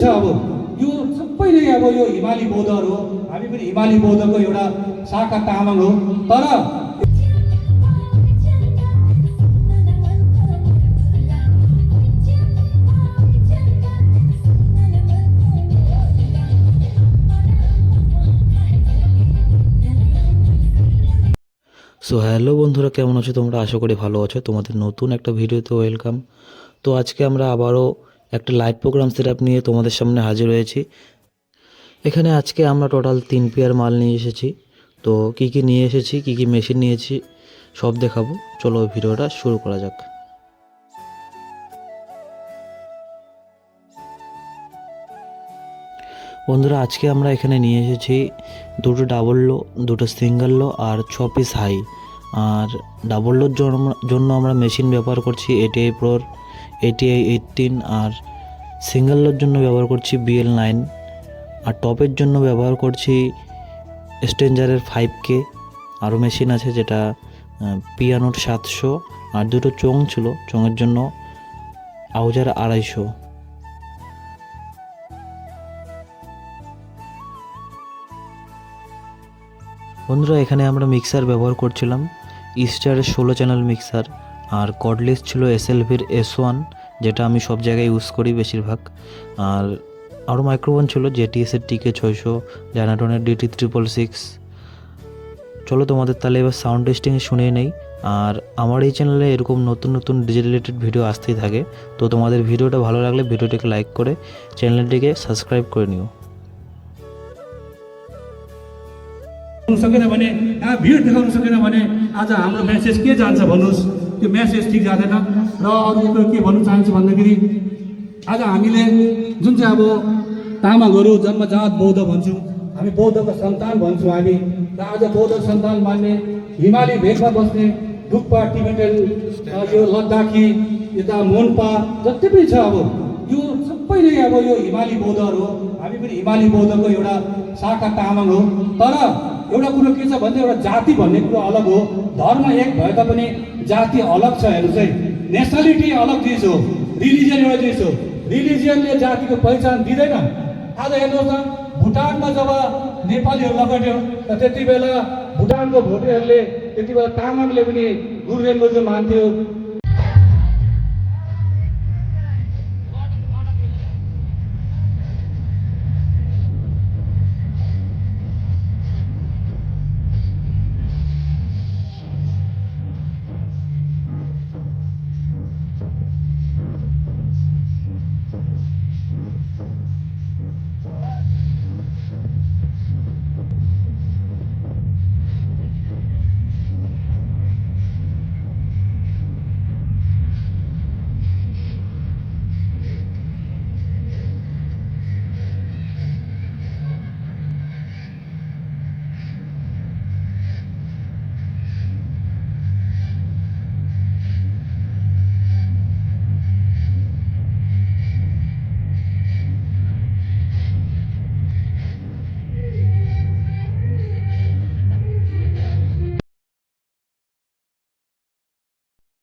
छ अब यो सबै नै अब यो हिमाली बौद्धहरू हो हामी पनि हिमाली बौद्धको एउटा शाखा तामाङ हो तर সো হ্যালো বন্ধুরা কেমন আছো তোমরা আশা করি ভালো আছো তোমাদের নতুন একটা ভিডিওতে ওয়েলকাম তো আজকে আমরা আবারও একটা লাইভ প্রোগ্রাম সেট নিয়ে তোমাদের সামনে হাজির হয়েছি। এখানে আজকে আমরা টোটাল তিন পেয়ার মাল নিয়ে এসেছি। তো কি কি নিয়ে এসেছি, কি কি মেশিন নিয়েছি, সব দেখাবো। চলো ভিডিওটা শুরু করা যাক। বন্ধুরা, আজকে আমরা এখানে নিয়ে এসেছি দুটো ডাবল লো দুটো সিঙ্গেল লো আর ছ পিস হাই আর ডাবল লোর জন্য- আমরা মেশিন ব্যবহার করছি এটিআই প্রোর এটিআই এইটিন আর সিঙ্গেল লোর জন্য ব্যবহার করছি বিএল নাইন আর টপের জন্য ব্যবহার করছি স্ট্রেঞ্জারের ফাইভ কে আরও মেশিন আছে যেটা পিয়ানোর সাতশো আর দুটো চোং ছিল, চোঙের জন্য আউজার আড়াইশো। বন্ধুরা, এখানে আমরা মিক্সার ব্যবহার করছিলাম। ইস্টারের ষোলো চ্যানেল মিক্সার আর কর্ডলেস ছিল এসএলভির এস ওয়ান যেটা আমি সব জায়গায় ইউজ করি বেশিরভাগ। আর আরও মাইক্রোফোন ছিল জেটিএসের টিকে ছয়শো জানাটনের ডিটি ট্রিপল সিক্স চলো তোমাদের তাহলে এবার সাউন্ড টেস্টিং শুনে নেই। আর আমার এই চ্যানেলে এরকম নতুন নতুন ডিজে রিলেটেড ভিডিও আসতেই থাকে। তো তোমাদের ভিডিওটা ভালো লাগলে ভিডিওটিকে লাইক করে চ্যানেলটিকে সাবস্ক্রাইব করে নিও। सकेन भने यहाँ भिड देखाउनु सकेन भने आज हाम्रो म्यासेज के जान्छ भन्नुहोस्? त्यो म्यासेज ठिक जाँदैन। र अरू कुरो के भन्नु चाहन्छु भन्दाखेरि आज हामीले जुन चाहिँ अब तामाङहरू जन्मजात बौद्ध भन्छौँ हामी बौद्धको सन्तान भन्छौँ हामी र आज बौद्ध सन्तान मान्ने हिमाली भेगमा बस्ने डुक्पा टिबेटन यो लद्दाखी यता मोन्पा जति पनि छ अब यो सबै नै अब यो हिमाली बौद्धहरू हो। हामी पनि हिमाली बौद्धको एउटा शाखा तामाङ हो। तर एउटा कुरो के छ भने एउटा जाति भन्ने कुरो अलग हो। धर्म एक भए तापनि जाति अलग छ हेर्नु चाहिँ नेसनालिटी अलग चिज हो। रिलिजियन एउटा चिज हो। रिलिजियनले जातिको पहिचान दिँदैन। आज हेर्नुहोस् न भुटानमा जब नेपालीहरू लगट्यो र त्यति बेला भुटानको भोटेहरूले त्यति बेला तामाङले पनि गुरुरेनको जो मान्थ्यो।